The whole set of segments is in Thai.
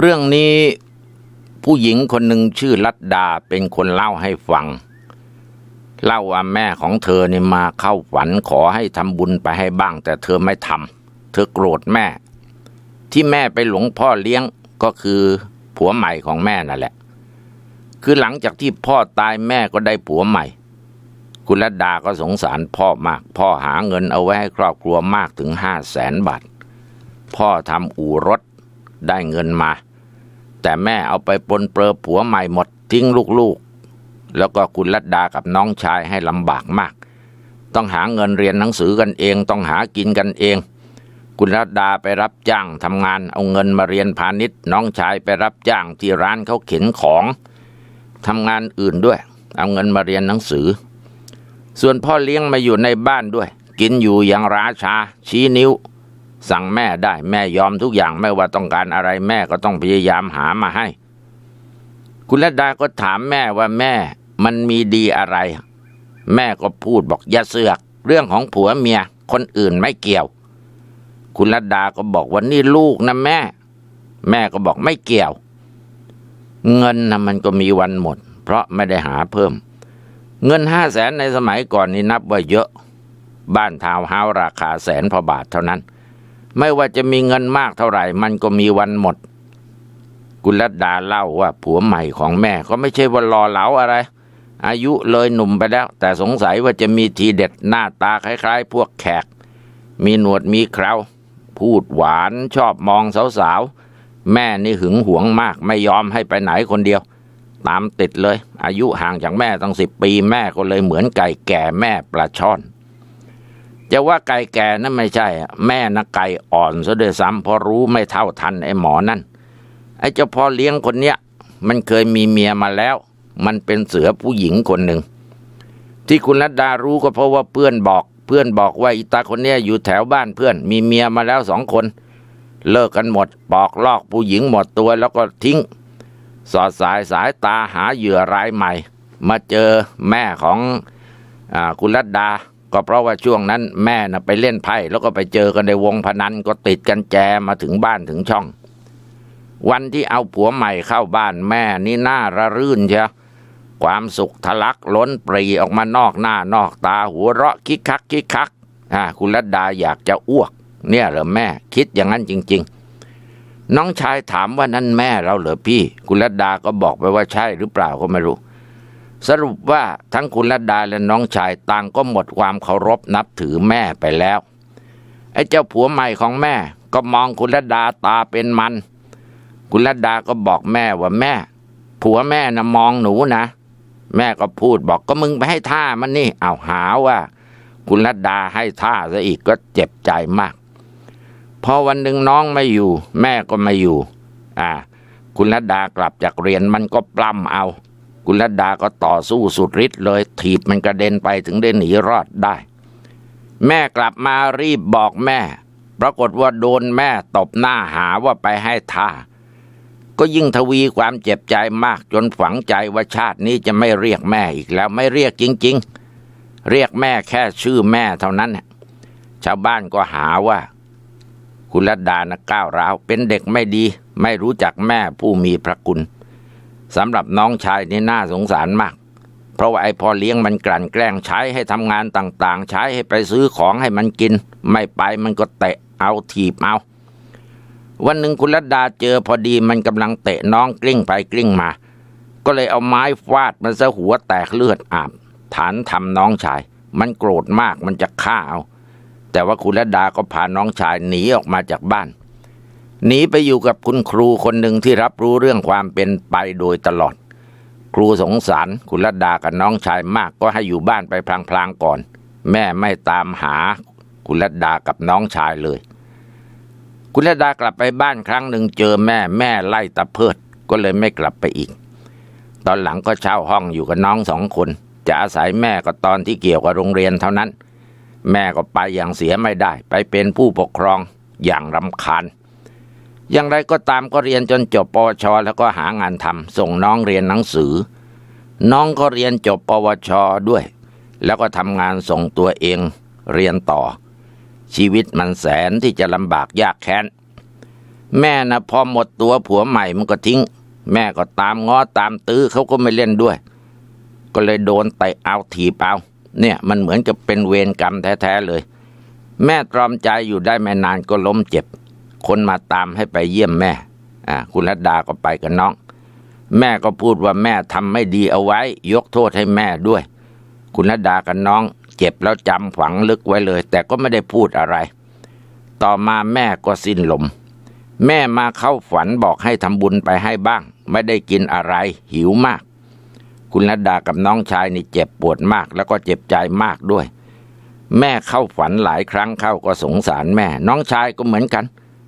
เรื่องนี้ผู้หญิงคนหนึ่งชื่อลัดดาเป็นคนเล่าให้ฟัง เล่าว่าแม่ของเธอเนี่ยมาเข้าฝันขอให้ทำบุญไปให้บ้าง แต่เธอไม่ทำเธอโกรธแม่ ที่แม่ไปหลงพ่อเลี้ยงก็คือผัวใหม่ของแม่นั่นแหละ คือหลังจากที่พ่อตายแม่ก็ได้ผัวใหม่ คุณลัดดาก็สงสารพ่อมาก พ่อหาเงินเอาไว้ให้ครอบครัวมากถึงห้าแสนบาทพ่อทำอู่รถได้เงินมา แต่แม่เอาไปปนเปื้อผัวใหม่หมดทิ้งลูกๆ แล้วก็คุณลัดดากับน้องชายให้ลำบากมาก ต้องหาเงินเรียนหนังสือกันเอง ต้องหากินกันเอง คุณรัตดาไปรับจ้างทำงานเอาเงินมาเรียนพาณิชย์ น้องชายไปรับจ้างที่ร้านเขาเข็นของทำงานอื่นด้วย เอาเงินมาเรียนหนังสือ ส่วนพ่อเลี้ยงมาอยู่ในบ้านด้วย กินอยู่อย่างราชาชี้นิ้ว สั่งแม่ได้แม่ยอมทุกอย่างไม่ว่าต้องการอะไรแม่ก็ต้องพยายามหามาให้ คุณรัตดาก็ถามแม่ว่าแม่มันมีดีอะไร แม่ก็พูดบอกอย่าเสือก เรื่องของผัวเมียคนอื่นไม่เกี่ยว คุณรัตดาก็บอกว่านี่ลูกนะแม่ แม่ก็บอกไม่เกี่ยว เงินนะมันก็มีวันหมด เพราะไม่ได้หาเพิ่ม เงินห้าแสนในสมัยก่อนนี่นับว่าเยอะ บ้านทาวน์เฮาส์ราคาแสนพอบาทเท่านั้น ไม่ว่าจะมีเงินมากเท่าไหร่ มันก็มีวันหมด กุลดาเล่าว่าผัวใหม่ของแม่ก็ไม่ใช่ว่ารอเหลาอะไร อายุเลยหนุ่มไปแล้ว แต่สงสัยว่าจะมีทีเด็ดหน้าตาคล้าย ๆ พวกแขก มีหนวดมีเคราพูดหวานชอบมองสาวๆ แม่นี่หึงหวงมากไม่ยอมให้ไปไหนคนเดียว ตามติดเลย อายุห่างจากแม่ตั้งสิบปีแม่ก็เลยเหมือนไก่แก่แม่ปลาช่อน จะว่าไก่แก่นั่นไม่ใช่ แม่นะไก่อ่อนซะด้วยซ้ำเพราะรู้ไม่เท่าทันไอ้หมอนั่นไอ้เจ้าพ่อเลี้ยงคนเนี้ยมันเคยมีเมียมาแล้ว มันเป็นเสือผู้หญิงคนหนึ่ง ที่คุณรัตดารู้ก็เพราะว่าเพื่อนบอก เพื่อนบอกว่าอีตาคนเนี้ยอยู่แถวบ้านเพื่อน มีเมียมาแล้วสองคน เลิกกันหมดปอกลอกผู้หญิงหมดตัวแล้วก็ทิ้ง สอดสายสายตาหาเหยื่อรายใหม่ มาเจอแม่ของอคุณรัตดา ก็เพราะว่าช่วงนั้นแม่น่ะไปเล่นไพ่แล้วก็ไปเจอกันในวงพนันก็ติดกันแจมาถึงบ้านถึงช่อง วันที่เอาผัวใหม่เข้าบ้านแม่นี่น่าระรื่นเชียวความสุขทะลักล้นปรีออกมานอกหน้านอกตาหัวเราะคิกคักคิกคักอ่าคุณรัตดาอยากจะอ้วก เนี่ยเหรอแม่ คิดอย่างนั้นจริง ๆ น้องชายถามว่านั่นแม่เราเหรอพี่ คุณรัตดาก็บอกไปว่าใช่หรือเปล่าก็ไม่รู้ สรุปว่าทั้งคุณรัตดาและน้องชายต่างก็หมดความเคารพนับถือแม่ไปแล้ว ไอ้เจ้าผัวใหม่ของแม่ก็มองคุณรัตดาตาเป็นมัน คุณรัตดาก็บอกแม่ว่าแม่ ผัวแม่นะมองหนูนะ แม่ก็พูดบอกก็มึงไปให้ท่ามันนี่เอาหาว่า คุณรัตดาให้ท่าซะอีกก็เจ็บใจมาก พอวันหนึ่งน้องไม่อยู่ แม่ก็ไม่อยู่ อ่า คุณรัตดากลับจากเรียนมันก็ปล้ำเอา คุณรัตดาก็ต่อสู้สุดฤทธิ์เลยถีบมันกระเด็นไปถึงได้หนีรอดได้ แม่กลับมารีบบอกแม่ ปรากฏว่าโดนแม่ตบหน้าหาว่าไปให้ท่า ก็ยิ่งทวีความเจ็บใจมากจนฝังใจว่าชาตินี้จะไม่เรียกแม่อีกแล้วไม่เรียกจริง ๆ เรียกแม่แค่ชื่อแม่เท่านั้นชาวบ้านก็หาว่าคุณรัดานะก้าวร้าวเป็นเด็กไม่ดี ไม่รู้จักแม่ผู้มีพระคุณ สำหรับน้องชายนี่น่าสงสารมาก เพราะว่าไอ้พ่อเลี้ยงมันกลั่นแกล้งใช้ให้ทำงานต่างๆ ใช้ให้ไปซื้อของให้มันกิน ไม่ไปมันก็เตะเอาถีบเอา วันหนึ่งคุณรัตดาเจอพอดีมันกำลังเตะน้องกลิ้งไปกลิ้งมา ก็เลยเอาไม้ฟาดมันซะหัวแตกเลือดอาบ ฐานทำน้องชาย มันโกรธมากมันจะฆ่าเอา แต่ว่าคุณรัตดาก็พาน้องชายหนีออกมาจากบ้าน หนีไปอยู่กับคุณครูคนหนึ่งที่รับรู้เรื่องความเป็นไปโดยตลอด ครูสงสารคุณรัตดากับน้องชายมากก็ให้อยู่บ้านไปพลางๆก่อน แม่ไม่ตามหาคุณรัตดากับน้องชายเลย คุณรัตดากลับไปบ้านครั้งหนึ่งเจอแม่แม่ไล่ตะเพิดก็เลยไม่กลับไปอีก ตอนหลังก็เช่าห้องอยู่กับน้องสองคน จะอาศัยแม่ก็ตอนที่เกี่ยวกับโรงเรียนเท่านั้น แม่ก็ไปอย่างเสียไม่ได้ ไปเป็นผู้ปกครองอย่างรำคาญ อย่างไรก็ตามก็เรียนจนจบปวช แล้วก็หางานทำส่งน้องเรียนหนังสือ น้องก็เรียนจบปวช ด้วย แล้วก็ทำงานส่งตัวเองเรียนต่อ ชีวิตมันแสนที่จะลำบากยากแค้น แม่นะพอหมดตัวผัวใหม่มันก็ทิ้ง แม่ก็ตามง้อตามตื้อเขาก็ไม่เล่นด้วย ก็เลยโดนเตเอาถีบเอาเนี่ยมันเหมือนกับเป็นเวรกรรมแท้ๆเลย แม่ตรอมใจอยู่ได้ไม่นานก็ล้มเจ็บ คนมาตามให้ไปเยี่ยมแม่อ่าคุณรัตดาก็ไปกับน้อง แม่ก็พูดว่าแม่ทำไม่ดีเอาไว้ ยกโทษให้แม่ด้วย คุณรัตดากับน้อง เจ็บแล้วจำฝังลึกไว้เลย แต่ก็ไม่ได้พูดอะไร ต่อมาแม่ก็สิ้นลม แม่มาเข้าฝันบอกให้ทำบุญไปให้บ้าง ไม่ได้กินอะไร หิวมาก คุณรัตดากับน้องชายนี่เจ็บปวดมาก แล้วก็เจ็บใจมากด้วยแม่เข้าฝันหลายครั้งเข้าก็สงสารแม่ น้องชายก็เหมือนกัน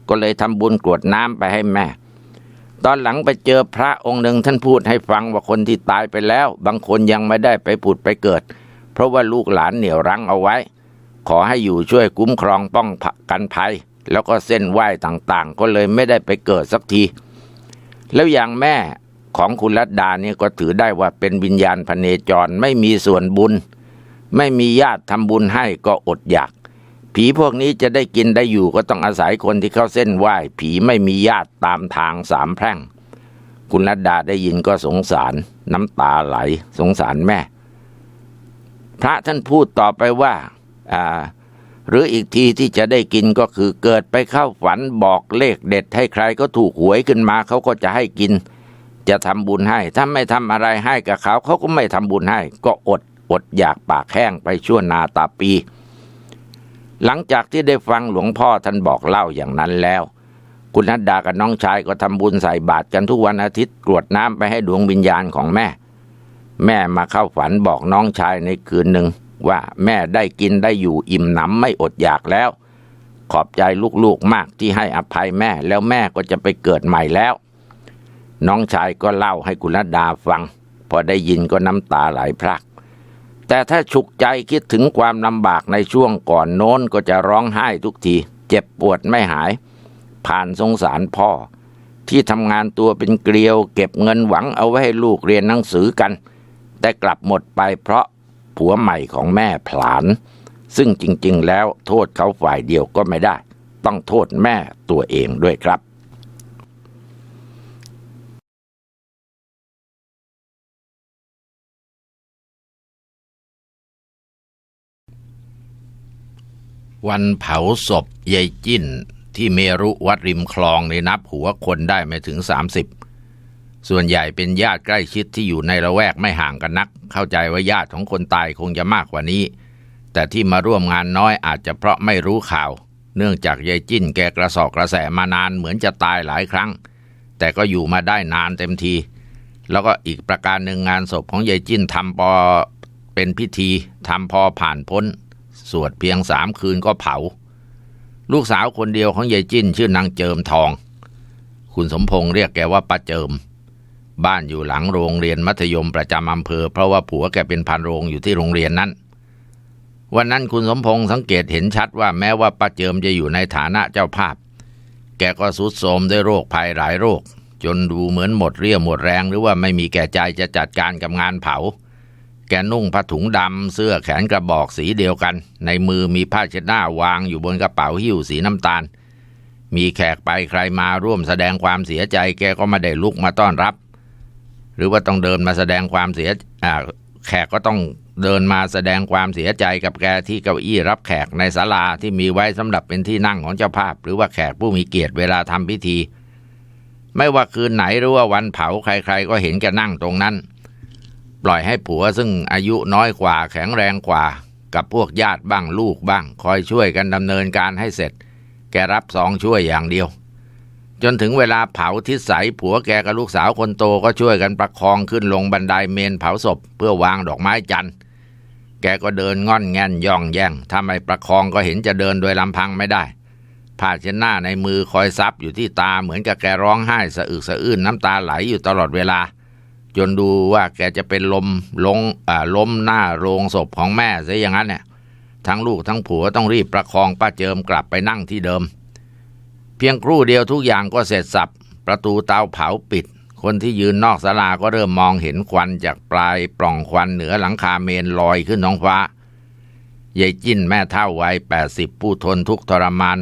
ก็เลยทำบุญกรวดน้ำไปให้แม่ ตอนหลังไปเจอพระองค์หนึ่งท่านพูดให้ฟังว่าคนที่ตายไปแล้ว บางคนยังไม่ได้ไปผุดไปเกิด เพราะว่าลูกหลานเหนี่ยวรั้งเอาไว้ ขอให้อยู่ช่วยคุ้มครองป้องกันภัย แล้วก็เส้นไหว้ต่างๆ ก็เลยไม่ได้ไปเกิดสักที แล้วอย่างแม่ของคุณรัตดาเนี่ยก็ถือได้ว่าเป็นวิญญาณพเนจรไม่มีส่วนบุญ ไม่มีญาติทำบุญให้ก็อดอยาก ผีพวกนี้จะได้กินได้อยู่ก็ต้องอาศัยคนที่เข้าเส้นไหว้ผีไม่มีญาติตามทางสามแพร่ง คุณรัตดาได้ยินก็สงสารน้ำตาไหล สงสารแม่ พระท่านพูดต่อไปว่าอ่าหรืออีกทีที่จะได้กินก็คือเกิดไปเข้าฝันบอกเลขเด็ดให้ใครก็ถูกหวยขึ้นมาเขาก็จะให้กิน จะทำบุญให้ ถ้าไม่ทำอะไรให้กับเขาเขาก็ไม่ทำบุญให้ ก็อดอดอยากปากแห้งไปชั่วนาตาปี หลังจากที่ได้ฟังหลวงพ่อท่านบอกเล่าอย่างนั้นแล้ว คุณนัดดากับน้องชายก็ทำบุญใส่บาตรกันทุกวันอาทิตย์กรวดน้ำไปให้ดวงวิญญาณของแม่ แม่มาเข้าฝันบอกน้องชายในคืนหนึ่งว่าแม่ได้กินได้อยู่อิ่มหนำไม่อดอยากแล้ว ขอบใจลูกๆมากที่ให้อภัยแม่แล้วแม่ก็จะไปเกิดใหม่แล้ว น้องชายก็เล่าให้กุณนัดาฟัง พอได้ยินก็น้ำตาไหลพราก แต่ถ้าฉุกใจคิดถึงความลำบากในช่วงก่อนโน้นก็จะร้องไห้ทุกที เจ็บปวดไม่หาย ผ่านสงสารพ่อ ที่ทำงานตัวเป็นเกลียว เก็บเงินหวังเอาไว้ให้ลูกเรียนหนังสือกัน แต่กลับหมดไปเพราะผัวใหม่ของแม่ผลาน ซึ่งจริงๆ แล้วโทษเขาฝ่ายเดียวก็ไม่ได้ ต้องโทษแม่ตัวเองด้วยครับ วันเผาศพยายจิ้น ที่เมรุวัดริมคลองในนับหัวคนได้ไม่ถึง 30 ส่วนใหญ่เป็นญาติใกล้ชิดที่อยู่ในละแวกไม่ห่างกันนัก เข้าใจว่าญาติของคนตายคงจะมากกว่านี้ แต่ที่มาร่วมงานน้อยอาจจะเพราะไม่รู้ข่าว เนื่องจากยายจิ้นแกกระสอบกระแสมานานเหมือนจะตายหลายครั้ง แต่ก็อยู่มาได้นานเต็มที แล้วก็อีกประการหนึ่งงานศพของยายจิ้นทำพอเป็นพิธีทำพอผ่านพ้น สวดเพียงสามคืนก็เผา ลูกสาวคนเดียวของยายจิ้นชื่อนางเจิมทอง คุณสมพงษ์เรียกแกว่าป้าเจิม บ้านอยู่หลังโรงเรียนมัธยมประจำอำเภอ เพราะว่าผัวแกเป็นพันโรงอยู่ที่โรงเรียนนั้น วันนั้นคุณสมพงษ์สังเกตเห็นชัดว่าแม้ว่าป้าเจิมจะอยู่ในฐานะเจ้าภาพ แกก็สุดโทมด้วยโรคภัยหลายโรค จนดูเหมือนหมดเรี่ยวหมดแรง หรือว่าไม่มีแก่ใจจะจัดการกับงานเผา แกนุ่งผ้าถุงดำเสื้อแขนกระบอกสีเดียวกัน ในมือมีผ้าเช็ดหน้าวางอยู่บนกระเป๋าหิ้วสีน้ำตาล มีแขกไปใครมาร่วมแสดงความเสียใจ แกก็ไม่ได้ลุกมาต้อนรับ หรือว่าต้องเดินมาแสดงความเสียแขกก็ต้องเดินมาแสดงความเสียใจกับแกที่เก้าอี้รับแขกในศาลาที่มีไว้สำหรับเป็นที่นั่งของเจ้าภาพ หรือว่าแขกผู้มีเกียรติเวลาทำพิธี ไม่ว่าคืนไหนหรือว่าวันเผาใครๆ ก็เห็นแกนั่งตรงนั้น ปล่อยให้ผัวซึ่งอายุน้อยกว่าแข็งแรงกว่า กับพวกญาติบ้างลูกบ้าง คอยช่วยกันดำเนินการให้เสร็จ แกรับซองช่วยอย่างเดียว จนถึงเวลาเผาทิศใสผัวแกกับลูกสาวคนโตก็ช่วยกันประคองขึ้นลงบันไดเมนเผาศพ เพื่อวางดอกไม้จันทร์แกก็เดินง่อนแง่นย่องแย่งถ้าไม่ประคองก็เห็นจะเดินโดยลำพังไม่ได้ผ้าเช็ดหน้าในมือคอยซับอยู่ที่ตาเหมือนกับแกร้องไห้สะอึกสะอื้นน้ำตาไหลอยู่ตลอดเวลา จนดูว่าแกจะเป็นลมลงอ่าล้มหน้าโรงศพของแม่ซะอย่างนั้นเนี่ยทั้งลูกทั้งผัวต้องรีบประคองป้าเจิมกลับไปนั่งที่เดิม เพียงครู่เดียวทุกอย่างก็เสร็จสับประตูเตาเผาปิด คนที่ยืนนอกศาลาก็เริ่มมองเห็นควันจากปลายปล่องควันเหนือหลังคาเมนลอยขึ้นท้องฟ้ายายจิ้นแม่เท่าวัยแปดสิบผู้ทนทุกทรมาน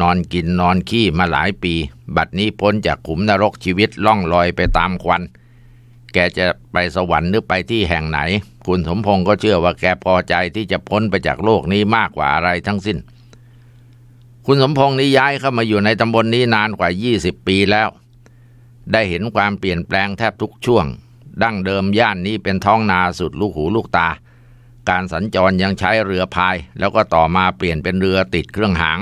นอนกินนอนขี้มาหลายปี บัดนี้พ้นจากขุมนรกชีวิตล่องลอยไปตามควัน แกจะไปสวรรค์หรือไปที่แห่งไหน คุณสมพงศ์ก็เชื่อว่าแกพอใจที่จะพ้นไปจากโลกนี้มากกว่าอะไรทั้งสิ้น คุณสมพงศ์นี้ย้ายเข้ามาอยู่ในตำบลนนี้นานกว่า 20 ปีแล้ว ได้เห็นความเปลี่ยนแปลงแทบทุกช่วง ดั้งเดิมย่านนี้เป็นท้องนาสุดลูกหูลูกตา การสัญจรยังใช้เรือพาย แล้วก็ต่อมาเปลี่ยนเป็นเรือติดเครื่องหาง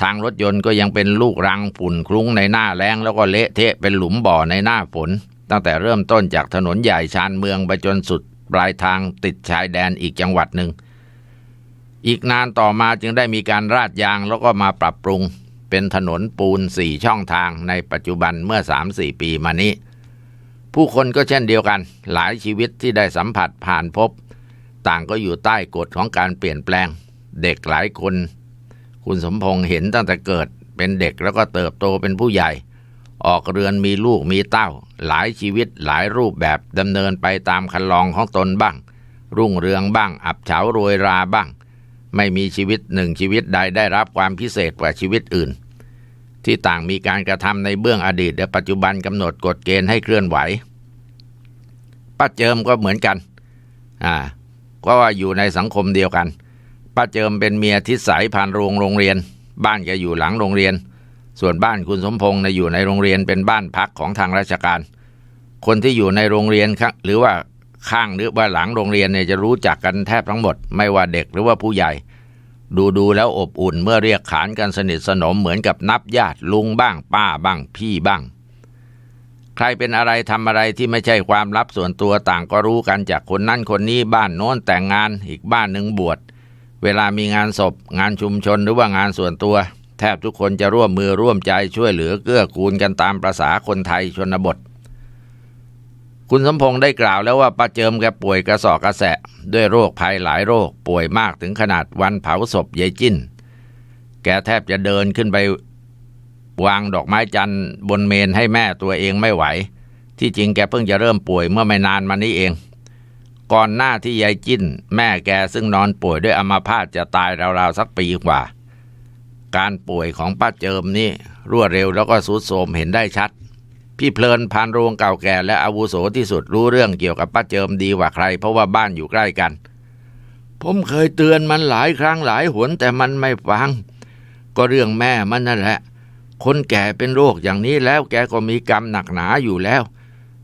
ทางรถยนต์ก็ยังเป็นลูกรังฝุ่นคลุ้งในหน้าแล้งแล้วก็เละเทะเป็นหลุมบ่อในหน้าฝน ตั้งแต่เริ่มต้นจากถนนใหญ่ชานเมืองไปจนสุดปลายทางติดชายแดนอีกจังหวัดหนึ่ง อีกนานต่อมาจึงได้มีการราดยางแล้วก็มาปรับปรุง เป็นถนนปูนสี่ช่องทางในปัจจุบันเมื่อสามสี่ปีมานี้ ผู้คนก็เช่นเดียวกัน หลายชีวิตที่ได้สัมผัสผ่านพบ ต่างก็อยู่ใต้กฎของการเปลี่ยนแปลง เด็กหลายคน คุณสมพงษ์เห็นตั้งแต่เกิดเป็นเด็กแล้วก็เติบโตเป็นผู้ใหญ่ ออกเรือนมีลูกมีเต้า หลายชีวิตหลายรูปแบบดำเนินไปตามคันลองของตนบ้าง รุ่งเรืองบ้าง อับเฉาโรยราบ้าง ไม่มีชีวิตหนึ่งชีวิตใดได้รับความพิเศษกว่าชีวิตอื่น ที่ต่างมีการกระทำในเบื้องอดีตและปัจจุบันกำหนดกฎเกณฑ์ให้เคลื่อนไหวป้าเจิมก็เหมือนกันอ่าก็ว่าอยู่ในสังคมเดียวกันป้าเจิมเป็นเมียทิศสายผ่านโรงโรงเรียน บ้านแกอยู่หลังโรงเรียน ส่วนบ้านคุณสมพงษ์นะอยู่ในโรงเรียนเป็นบ้านพักของทางราชการ คนที่อยู่ในโรงเรียนหรือว่าข้างหรือว่าหลังโรงเรียนเนี่ยจะรู้จักกันแทบทั้งหมด ไม่ว่าเด็กหรือว่าผู้ใหญ่ ดูดูแล้วอบอุ่นเมื่อเรียกขานกันสนิทสนมเหมือนกับนับญาติลุงบ้าง ป้าบ้างพี่บ้าง ใครเป็นอะไรทำอะไรที่ไม่ใช่ความลับส่วนตัวต่างก็รู้กันจากคนนั่นคนนี้บ้านโน้นแต่งงานอีกบ้านหนึ่งบวชเวลามีงานศพ งานชุมชนหรือว่างานส่วนตัว แทบทุกคนจะร่วมมือร่วมใจช่วยเหลือเกื้อกูลกันตามประษาคนไทยชนบท คุณสมพงษ์ได้กล่าวแล้วว่าป้าเจิมแกป่วยกระสอบกระแสะ ด้วยโรคภัยหลายโรคป่วยมากถึงขนาดวันเผาศพยายจิ้น แกแทบจะเดินขึ้นไปวางดอกไม้จันทร์บนเมนให้แม่ตัวเองไม่ไหว ที่จริงแกเพิ่งจะเริ่มป่วยเมื่อไม่นานมานี้เอง ก่อนหน้าที่ยายจิ้น แม่แกซึ่งนอนป่วยด้วยอัมาพาตจะตายราวๆสักปีกว่า การป่วยของป้าเจิมนี่รวดเร็วแล้วก็สุดโทมเห็นได้ชัด พี่เพลินพานโรงเก่าแก่และอาวุโสที่สุดรู้เรื่องเกี่ยวกับป้าเจิมดีกว่าใคร เพราะว่าบ้านอยู่ใกล้กัน ผมเคยเตือนมันหลายครั้งหลายหนแต่มันไม่ฟัง ก็เรื่องแม่มันนั่นแหละ คนแก่เป็นโรคอย่างนี้แล้วแกก็มีกรรมหนักหนาอยู่แล้ว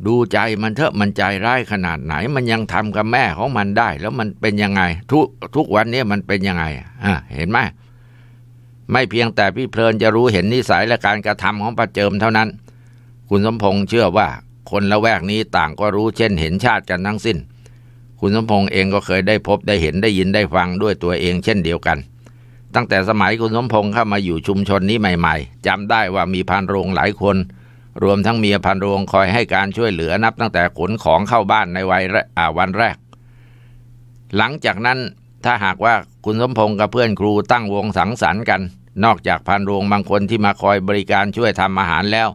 ดูใจมันเถอะมันใจร้ายขนาดไหน มันยังทำกับแม่ของมันได้ แล้วมันเป็นยังไง ทุกทุกวันนี้มันเป็นยังไงอะเห็นไหม ไม่เพียงแต่พี่เพลินจะรู้เห็นนิสัยและการกระทำของป้าเจิมเท่านั้น คุณสมพงษ์เชื่อว่าคนละแวกนี้ต่างก็รู้เช่นเห็นชาติกันทั้งสิ้น คุณสมพงษ์เองก็เคยได้พบได้เห็นได้ยินได้ฟังด้วยตัวเองเช่นเดียวกัน ตั้งแต่สมัยคุณสมพงษ์เข้ามาอยู่ชุมชนนี้ใหม่ๆจำได้ว่ามีพานโรงหลายคน รวมทั้งเมียพันโรงคอยให้การช่วยเหลือนับตั้งแต่ขนของเข้าบ้านในวัยวันแรก หลังจากนั้นถ้าหากว่าคุณสมพงษ์กับเพื่อนครูตั้งวงสังสรรค์กัน นอกจากพันโรงบางคนที่มาคอยบริการช่วยทำอาหารแล้ว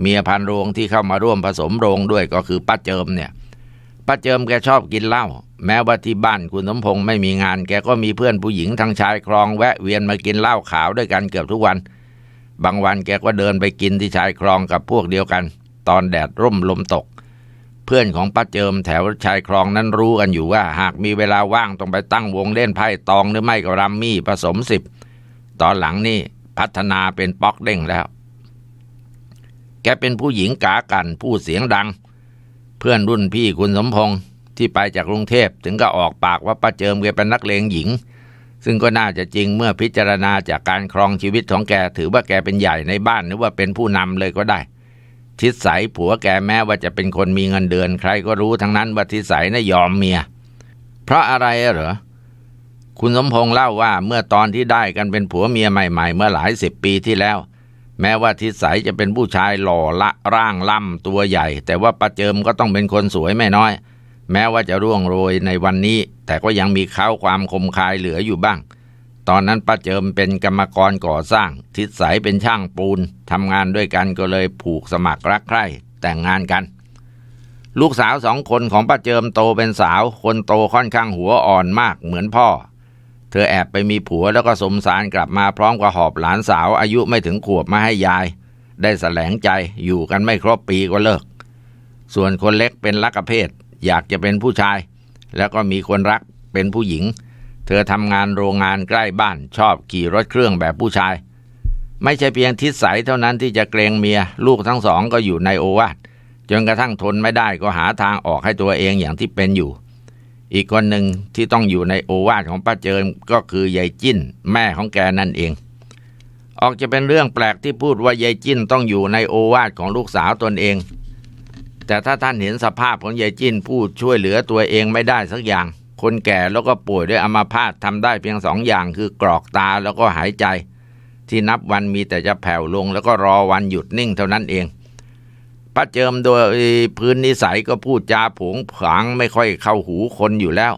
เมียพันโรงที่เข้ามาร่วมผสมโรงด้วยก็คือป้าเจิมเนี่ยป้าเจิมแกชอบกินเหล้าแม้ว่าที่บ้านคุณสมพงษ์ไม่มีงาน แกก็มีเพื่อนผู้หญิงทางชายคลองแวะเวียนมากินเหล้าขาวด้วยกันเกือบทุกวัน บางวันแกก็เดินไปกินที่ชายคลองกับพวกเดียวกัน ตอนแดดร่มลมตก เพื่อนของป้าเจิมแถวชายคลองนั้นรู้กันอยู่ว่า หากมีเวลาว่างต้องไปตั้งวงเล่นไพ่ตองหรือไม่ก็รัมมี่ผสมสิบ ตอนหลังนี่พัฒนาเป็นป๊อกเด้งแล้ว แกเป็นผู้หญิงกากันผู้เสียงดัง เพื่อนรุ่นพี่คุณสมพงษ์ที่ไปจากกรุงเทพถึงก็ออกปากว่าป้าเจิมแกเป็นนักเลงหญิง ซึ่งก็น่าจะจริงเมื่อพิจารณาจากการครองชีวิตของแกถือว่าแกเป็นใหญ่ในบ้านหรือว่าเป็นผู้นำเลยก็ได้ ทิศใสผัวแกแม้ว่าจะเป็นคนมีเงินเดือน ใครก็รู้ทั้งนั้นว่าทิศใสน่ะยอมเมีย เพราะอะไรเหรอ คุณสมพงษ์เล่าว่าเมื่อตอนที่ได้กันเป็นผัวเมียใหม่ ๆ เมื่อหลายสิบปีที่แล้ว แม้ว่าทิศใสจะเป็นผู้ชายหล่อละร่างล่ำตัวใหญ่ แต่ว่าประเจิมก็ต้องเป็นคนสวยไม่น้อย แม้ว่าจะร่วงโรยในวันนี้ แต่ก็ยังมีข้าวความคมคายเหลืออยู่บ้าง ตอนนั้นป้าเจิมเป็นกรรมกรก่อสร้าง ทิศใสเป็นช่างปูนทำงานด้วยกันก็เลยผูกสมัครรักใคร่แต่งงานกันลูกสาวสองคนของป้าเจิมโตเป็นสาว คนโตค่อนข้างหัวอ่อนมากเหมือนพ่อ เธอแอบไปมีผัวแล้วก็สมสารกลับมาพร้อมกับหอบหลานสาวอายุไม่ถึงขวบมาให้ยาย ได้แสลงใจอยู่กันไม่ครบปีก็เลิก ส่วนคนเล็กเป็นลักเพศอยากจะเป็นผู้ชาย แล้วก็มีคนรักเป็นผู้หญิง เธอทำงานโรงงานใกล้บ้านชอบขี่รถเครื่องแบบผู้ชาย ไม่ใช่เพียงทิศใสเท่านั้นที่จะเกรงเมีย ลูกทั้งสองก็อยู่ในโอวาทจนกระทั่งทนไม่ได้ก็หาทางออกให้ตัวเองอย่างที่เป็นอยู่ อีกคนหนึ่งที่ต้องอยู่ในโอวาทของป้าเจิมก็คือยายจิ้น แม่ของแกนั่นเอง ออกจะเป็นเรื่องแปลกที่พูดว่ายายจิ้นต้องอยู่ในโอวาทของลูกสาวตนเอง แต่ถ้าท่านเห็นสภาพของยายจิ้นผู้ช่วยเหลือตัวเองไม่ได้สักอย่าง คนแก่แล้วก็ป่วยด้วยอัมาพาตทำได้เพียงสองอย่างคือกรอกตาแล้วก็หายใจ ที่นับวันมีแต่จะแผ่วลงแล้วก็รอวันหยุดนิ่งเท่านั้นเอง ป้าเจิมโดยพื้นนิสัยก็พูดจาผงผางไม่ค่อยเข้าหูคนอยู่แล้ว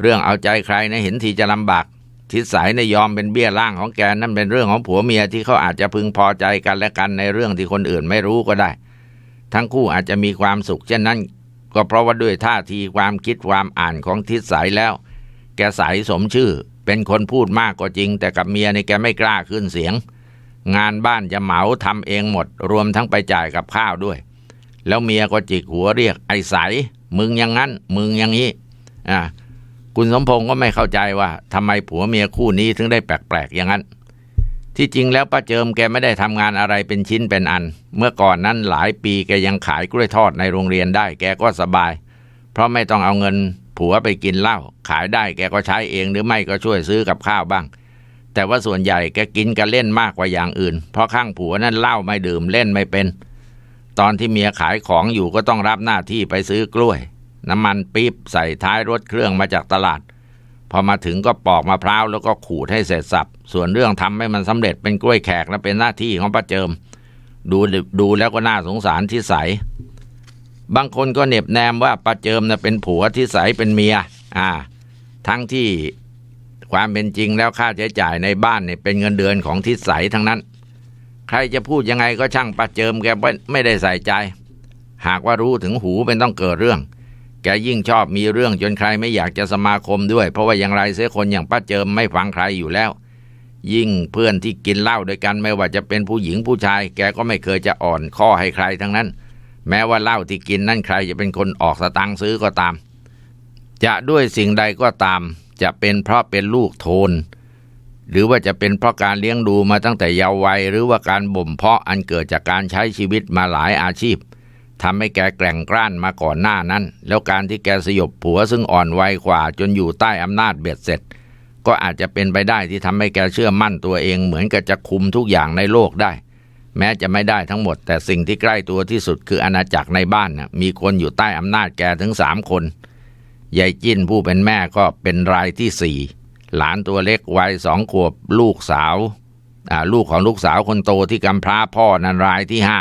เรื่องเอาใจใครนะเห็นทีจะลำบากทิศสายในยอมเป็นเบี้ยล่างของแกนั่นเป็นเรื่องของผัวเมียที่เขาอาจจะพึงพอใจกันและกันในเรื่องที่คนอื่นไม่รู้ก็ได้ ทั้งคู่อาจจะมีความสุขเช่นนั้น ก็เพราะว่าด้วยท่าทีความคิดความอ่านของทิศสายแล้ว แกสายสมชื่อ เป็นคนพูดมากก็จริง แต่กับเมียในแกไม่กล้าขึ้นเสียง งานบ้านจะเหมาทำเองหมด รวมทั้งไปจ่ายกับข้าวด้วย แล้วเมียก็จิกหัวเรียกไอ้ใสมึงอย่างนั้น มึงอย่างนี้อ่าคุณสมพงศ์ก็ไม่เข้าใจว่าทำไมผัวเมียคู่นี้ถึงได้แปลกๆอย่างนั้น ที่จริงแล้วป้าเจิมแกไม่ได้ทำงานอะไรเป็นชิ้นเป็นอัน เมื่อก่อนนั้นหลายปีแกยังขายกล้วยทอดในโรงเรียนได้ แกก็สบาย เพราะไม่ต้องเอาเงินผัวไปกินเหล้าขายได้แกก็ใช้เองหรือไม่ก็ช่วยซื้อกับข้าวบ้าง แต่ว่าส่วนใหญ่แกกินกันเล่นมากกว่าอย่างอื่น เพราะข้างผัวนั้นเหล้าไม่ดื่มเล่นไม่เป็น ตอนที่เมียขายของอยู่ก็ต้องรับหน้าที่ไปซื้อกล้วย น้ำมันปี๊บใส่ท้ายรถเครื่องมาจากตลาด พอมาถึงก็ปอกมะพร้าวแล้วก็ขูดให้เสร็จสับ ส่วนเรื่องทำให้มันสำเร็จเป็นกล้วยแขกและเป็นหน้าที่ของป้าเจิม ดูดูแล้วก็น่าสงสารที่ใส บางคนก็เน็บแนมว่าป้าเจิมน่ะเป็นผัวที่ใสเป็นเมีย อ่า ทั้งที่ความเป็นจริงแล้วค่าใช้จ่ายในบ้านเนี่ยเป็นเงินเดือนของทิศใสทั้งนั้น ใครจะพูดยังไงก็ช่างป้าเจิมแกไม่ไม่ได้ใส่ใจ หากว่ารู้ถึงหูเป็นต้องเกิดเรื่อง แกยิ่งชอบมีเรื่องจนใครไม่อยากจะสมาคมด้วย เพราะว่าอย่างไรเสียคนอย่างป้าเจิมไม่ฟังใครอยู่แล้ว ยิ่งเพื่อนที่กินเหล้าด้วยกันไม่ว่าจะเป็นผู้หญิงผู้ชาย แกก็ไม่เคยจะอ่อนข้อให้ใครทั้งนั้น แม้ว่าเหล้าที่กินนั่นใครจะเป็นคนออกสตังค์ซื้อก็ตาม จะด้วยสิ่งใดก็ตาม จะเป็นเพราะเป็นลูกโทน หรือว่าจะเป็นเพราะการเลี้ยงดูมาตั้งแต่เยาว์วัยหรือว่าการบ่มเพาะอันเกิดจากการใช้ชีวิตมาหลายอาชีพทำให้แกแกร่งกร้านมาก่อนหน้านั้น แล้วการที่แกสยบผัวซึ่งอ่อนวัยกว่าจนอยู่ใต้อำนาจเบ็ดเสร็จ ก็อาจจะเป็นไปได้ที่ทำให้แกเชื่อมั่นตัวเองเหมือนกับจะคุมทุกอย่างในโลกได้ แม้จะไม่ได้ทั้งหมด แต่สิ่งที่ใกล้ตัวที่สุดคืออาณาจักรในบ้านน่ะมีคนอยู่ใต้อำนาจแกถึงสามคนยายจิ้นผู้เป็นแม่ก็เป็นรายที่สี่ หลานตัวเล็กวัยสองขวบลูกสาวอ่าลูกของลูกสาวคนโตที่กำพร้าพ่อนันรายที่ห้า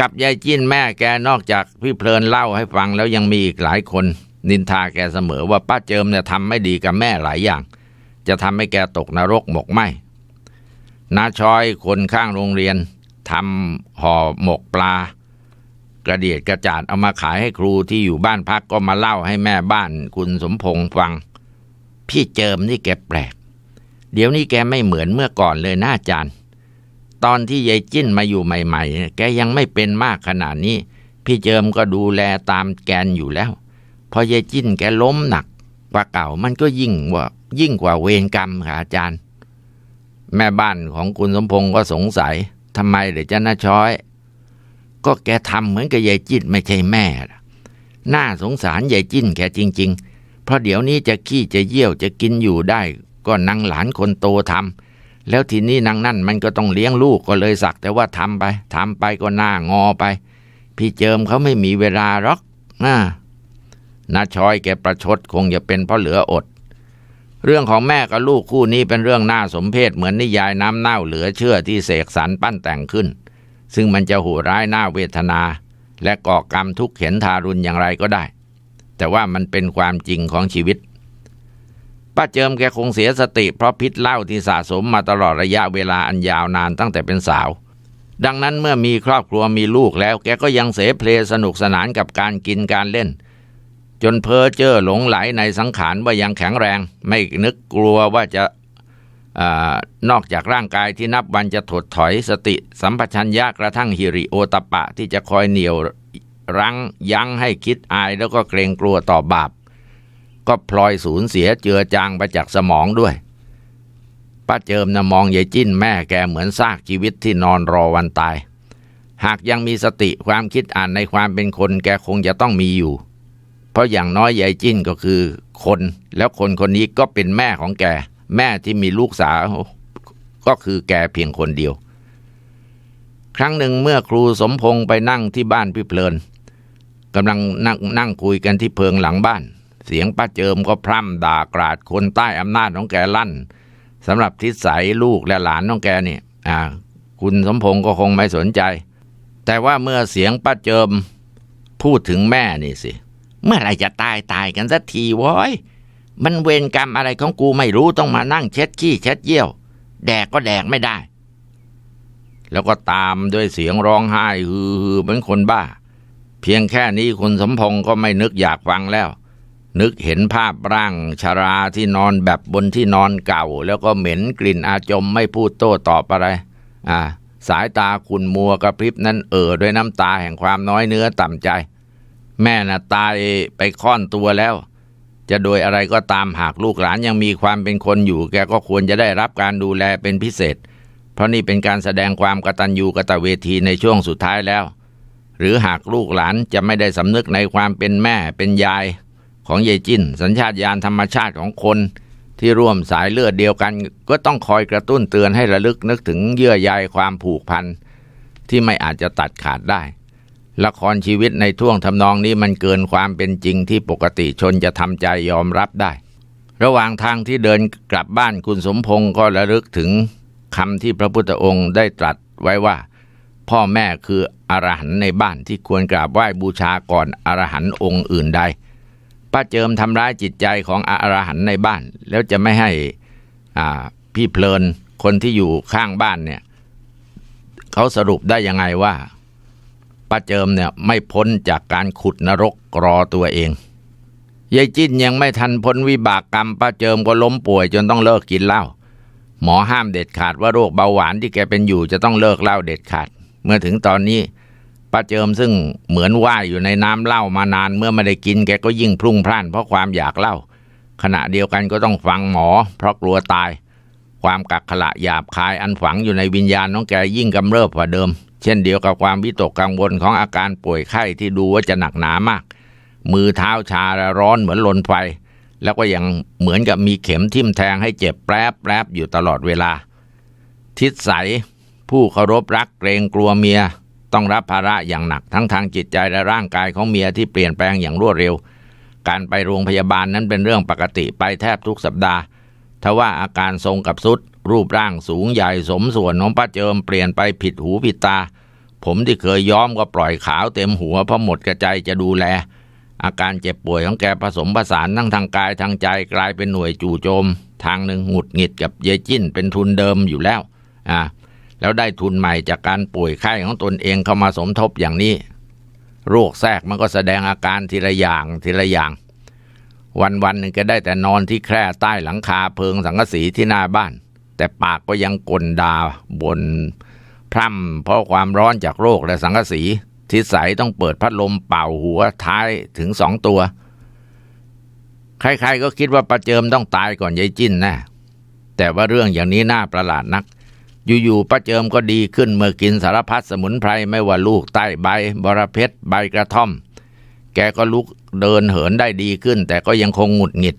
กับยายจิ้นแม่แกนอกจากพี่เพลินเล่าให้ฟังแล้วยังมีอีกหลายคน นินทาแกเสมอว่าป้าเจิมเนี่ยทำไม่ดีกับแม่หลายอย่าง จะทำให้แกตกนรกหมกไหมนาชอยคนข้างโรงเรียน ทำห่อหมกปลากระเดียดกระจาดเอามาขายให้ครูที่อยู่บ้านพักก็มาเล่าให้แม่บ้านคุณสมพงษ์ฟัง พี่เจิมนี่แกแปลก เดี๋ยวนี้แกไม่เหมือนเมื่อก่อนเลยนะอาจารย์ ตอนที่ยายจิ้นมาอยู่ใหม่ ๆ แกยังไม่เป็นมากขนาดนี้ พี่เจิมก็ดูแลตามแกนอยู่แล้ว พอยายจิ้นแกล้มหนักกว่าเก่ามันก็ยิ่งว่ายิ่งกว่าเวรกรรมค่ะอาจารย์ แม่บ้านของคุณสมพงศ์ก็สงสัย ทำไมเดี๋ยวจะน่าช้อย ก็แกทำเหมือนกับยายจิ้นไม่ใช่แม่ น่าสงสารยายจิ้นแกจริง ๆ เพราะเดี๋ยวนี้จะขี้จะเยี่ยวจะกินอยู่ได้ ก็นางหลานคนโตทำแล้วทีนี้นางนั่นมันก็ต้องเลี้ยงลูกก็เลยสักแต่ว่าทำไปทำไปก็หน้างอไป พี่เจิมเขาไม่มีเวลาหรอกนะนาชอยแกประชดคงจะเป็นเพราะเหลืออด เรื่องของแม่กับลูกคู่นี้เป็นเรื่องน่าสมเพชเหมือนนิยายน้ำเน่าเหลือเชื่อที่เสกสรรปั้นแต่งขึ้น ซึ่งมันจะโหดร้ายน่าเวทนา และก่อกรรมทุกข์เข็นทารุณอย่างไรก็ได้ แต่ว่ามันเป็นความจริงของชีวิตป้าเจิมแกคงเสียสติเพราะพิษเหล้าที่สะสมมาตลอดระยะเวลาอันยาวนานตั้งแต่เป็นสาว ดังนั้นเมื่อมีครอบครัวมีลูกแล้ว แกก็ยังเสเพลสนุกสนานกับการกินการเล่น จนเพ้อเจ้อหลงไหลในสังขารว่ายังแข็งแรง ไม่นึกกลัวว่าจะอนอกจากร่างกายที่นับวันจะถดถอยสติ สัมปชัญญะกระทั่งฮิริโอตปะที่จะคอยเหนี่ยวรั้งยั้งให้คิดอายแล้วก็เกรงกลัวต่อบาป ก็พลอยสูญเสียเจือจางไปจากสมองด้วยป้าเจิมนะมองยายจิ้นแม่แกเหมือนซากชีวิตที่นอนรอวันตาย หากยังมีสติความคิดอ่านในความเป็นคนแกคงจะต้องมีอยู่ เพราะอย่างน้อยยายจิ้นก็คือคน แล้วคนคนนี้ก็เป็นแม่ของแก แม่ที่มีลูกสาว ก็คือแกเพียงคนเดียว ครั้งหนึ่งเมื่อครูสมพงษ์ไปนั่งที่บ้านพี่เพลินกำลังนั่งนั่งคุยกันที่เพิงหลังบ้าน เสียงป้าเจิมก็พร่ำด่ากราดคนใต้อำนาจของแกลั่นสำหรับทิศใสลูกและหลานน้องแกนี่อ่า คุณสมพงศ์ก็คงไม่สนใจ แต่ว่าเมื่อเสียงป้าเจิมพูดถึงแม่นี่สิ เมื่อไรจะตายตายกันสักทีวอยมันเวรกรรมอะไรของกูไม่รู้ต้องมานั่งเช็ดขี้เช็ดเยี่ยว แดกก็แดกไม่ได้ แล้วก็ตามด้วยเสียงร้องไห้ฮือเหมือนคนบ้า เพียงแค่นี้คุณสมพงศ์ก็ไม่นึกอยากฟังแล้ว นึกเห็นภาพร่างชาราที่นอนแบบบนที่นอนเก่า แล้วก็เหม็นกลิ่นอาจมไม่พูดโต้ตอบอะไร อ่า สายตาคุณมัวกระพริบนั้นเอ่อด้วยน้ำตาแห่งความน้อยเนื้อต่ำใจ แม่น่ะตายไปค่อนตัวแล้ว จะโดยอะไรก็ตามหากลูกหลานยังมีความเป็นคนอยู่ แกก็ควรจะได้รับการดูแลเป็นพิเศษ เพราะนี่เป็นการแสดงความกตัญญูกตเวทีในช่วงสุดท้ายแล้ว หรือหากลูกหลานจะไม่ได้สำนึกในความเป็นแม่เป็นยาย ของยายจิ้นสัญชาตญาณธรรมชาติของคนที่ร่วมสายเลือดเดียวกัน ก็ต้องคอยกระตุ้นเตือนให้ระลึกนึกถึงเยื่อใยความผูกพันที่ไม่อาจจะตัดขาดได้ ละครชีวิตในท่วงทำนองนี้มันเกินความเป็นจริงที่ปกติชนจะทำใจยอมรับได้ ระหว่างทางที่เดินกลับบ้านคุณสมพงศ์ก็ระลึกถึงคำที่พระพุทธองค์ได้ตรัสไว้ว่า พ่อแม่คืออรหันในบ้านที่ควรกราบไหว้บูชาก่อนอรหันองค์อื่นใดป้าเจิมทำร้ายจิตใจของอรหันในบ้าน แล้วจะไม่ให้อ่าพี่เพลินคนที่อยู่ข้างบ้านเนี่ย เขาสรุปได้ยังไงว่า ป้าเจิมเนี่ยไม่พ้นจากการขุดนรกรอตัวเองยายจิ้นยังไม่ทันพ้นวิบากกรรมป้าเจิมก็ล้มป่วยจนต้องเลิกกินเหล้าหมอห้ามเด็ดขาดว่าโรคเบาหวานที่แกเป็นอยู่จะต้องเลิกเหล้าเด็ดขาด เมื่อถึงตอนนี้ป้าเจิมซึ่งเหมือนว่ายอยู่ในน้ำเหล้ามานานเมื่อไม่ได้กินแกก็ยิ่งพรุ่งพล่านเพราะความอยากเหล้าขณะเดียวกันก็ต้องฟังหมอ เพราะกลัวตาย ความกักขละหยาบคายอันฝังอยู่ในวิญญาณน้องแกยิ่งกำเริบกว่าเดิม เช่นเดียวกับความวิตกกังวลของอาการป่วยไข้ที่ดูว่าจะหนักหนามาก มือเท้าชาและร้อนเหมือนลนไฟ แล้วก็ยังเหมือนกับมีเข็มทิ่มแทงให้เจ็บแปรบแปรบอยู่ตลอดเวลา ทิศใสผู้เคารพรักเกรงกลัวเมีย ต้องรับภาระอย่างหนักทั้งทางจิตใจและร่างกายของเมียที่เปลี่ยนแปลงอย่างรวดเร็ว การไปโรงพยาบาลนั้นเป็นเรื่องปกติไปแทบทุกสัปดาห์ทว่าอาการทรงกับสุด รูปร่างสูงใหญ่สมส่วนของป้าเจิมเปลี่ยนไปผิดหูผิดตา ผมที่เคยย้อมก็ปล่อยขาวเต็มหัวเพราะหมดกระใจจะดูแล อาการเจ็บป่วยของแกผสมผสานทั้งทางกายทางใจกลายเป็นหน่วยจู่โจม ทางหนึ่งหงุดหงิดกับเยจิ้นเป็นทุนเดิมอยู่แล้วอ่าแล้วได้ทุนใหม่จากการป่วยไข้ของตนเองเข้ามาสมทบอย่างนี้ โรคแทรกมันก็แสดงอาการทีละอย่างทีละอย่าง วันวันหนึ่งก็ได้แต่นอนที่แคร่ใต้หลังคาเพิงสังกะสีที่หน้าบ้าน แต่ปากก็ยังกลดาบนพร่ำเพราะความร้อนจากโรคและสังกะสี ทิศใสต้องเปิดพัดลมเป่าหัวท้ายถึงสองตัว ใครๆก็คิดว่าประเจิมต้องตายก่อนยายจิ้นนะแต่ว่าเรื่องอย่างนี้น่าประหลาดนัก อยู่ๆป้าเจิมก็ดีขึ้นเมื่อกินสารพัดสมุนไพรไม่ว่าลูกใต้ใบบรเพชรใบกระท่อม แกก็ลุกเดินเหินได้ดีขึ้น แต่ก็ยังคงหงุดหงิด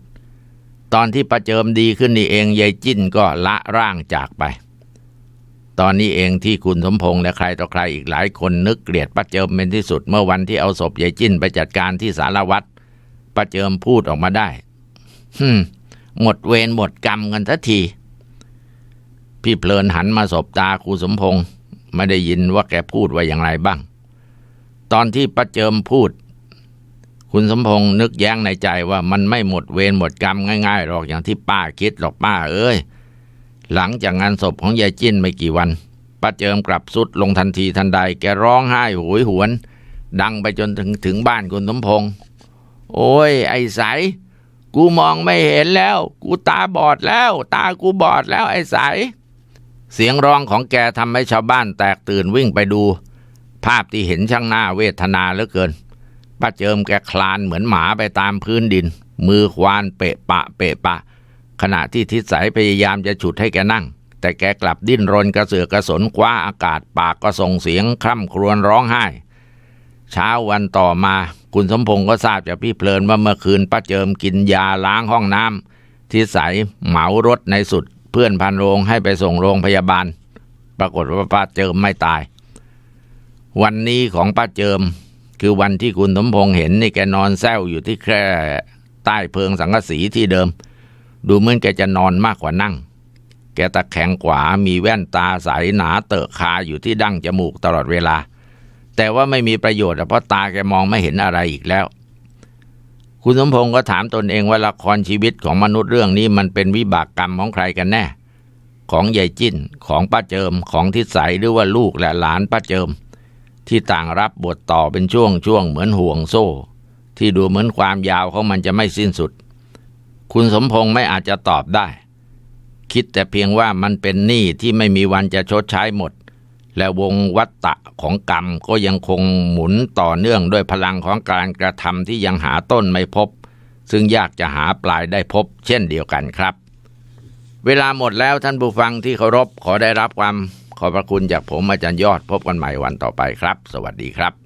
ตอนที่ป้าเจิมดีขึ้นนี่เองยายจิ้นก็ละร่างจากไป ตอนนี้เองที่คุณสมพงษ์และใครต่อใครอีกหลายคนนึกเกลียดป้าเจิมเป็นที่สุดเมื่อวันที่เอาศพยายจิ้นไปจัดการที่สารวัตรป้าเจิมพูดออกมาได้ฮึมหมดเวรหมดกรรมกันทันที พี่เพลินหันมาสบตาครูสมพงศ์ไม่ได้ยินว่าแกพูดว่าอย่างไรบ้าง ตอนที่ประเจิมพูด คุณสมพงศ์นึกแย้งในใจว่ามันไม่หมดเวรหมดกรรมง่ายๆหรอกอย่างที่ป้าคิดหรอกป้าเอ้ย หลังจากงานศพของยายจิ้นไม่กี่วันป้าเจิมกลับสุดลงทันทีทันใด แกร้องไห้โหยหวน ดังไปจนถึงถึงบ้านคุณสมพงษ์โอ้ย ไอ้ใสกูมองไม่เห็นแล้ว กูตาบอดแล้ว ตากูบอดแล้วไอ้ใสเสียงร้องของแกทำให้ชาวบ้านแตกตื่นวิ่งไปดู ภาพที่เห็นช่างหน้าเวทนาเหลือเกิน ป้าเจิมแกคลานเหมือนหมาไปตามพื้นดิน มือควานเปะปะเปะปะ ขณะที่ทิศสายพยายามจะฉุดให้แกนั่ง แต่แกกลับดิ้นรนกระเสือกกระสนคว้าอากาศปากก็ส่งเสียงคร่ำครวญร้องไห้ เช้าวันต่อมาคุณสมพงศ์ก็ทราบจากพี่เพลินว่าเมื่อคืนป้าเจิมกินยาล้างห้องน้ำทิศสายเหมารถในสุดเพื่อนพันโรงให้ไปส่งโรงพยาบาล ปรากฏว่าป้าเจิมไม่ตายวันนี้ของป้าเจิม คือวันที่คุณสมพงษ์เห็นนี่แกนอนแซวอยู่ที่แคร่ใต้เพิงสังกะสีที่เดิม ดูเหมือนแกจะนอนมากกว่านั่ง แกตะแคงขวามีแว่นตาใสหนาเตอะคาอยู่ที่ดั้งจมูกตลอดเวลา แต่ว่าไม่มีประโยชน์เพราะตาแกมองไม่เห็นอะไรอีกแล้ว คุณสมพงศ์ก็ถามตนเองว่าละครชีวิตของมนุษย์เรื่องนี้มันเป็นวิบากกรรมของใครกันแน่ ของยายจิ้นของป้าเจิมของทิศใสหรือว่าลูกและหลานป้าเจิม ที่ต่างรับบทต่อเป็นช่วงช่วงเหมือนห่วงโซ่ ที่ดูเหมือนความยาวของมันจะไม่สิ้นสุด คุณสมพงษ์ไม่อาจจะตอบได้ คิดแต่เพียงว่ามันเป็นหนี้ที่ไม่มีวันจะชดใช้หมด และวงวัฏฏะของกรรมก็ยังคงหมุนต่อเนื่องด้วยพลังของการกระทำที่ยังหาต้นไม่พบ ซึ่งยากจะหาปลายได้พบ เช่นเดียวกันครับ เวลาหมดแล้วท่านผู้ฟังที่เคารพขอได้รับความ ขอบพระคุณจากผมอาจารย์ยอดพบกันใหม่วันต่อไปครับ สวัสดีครับ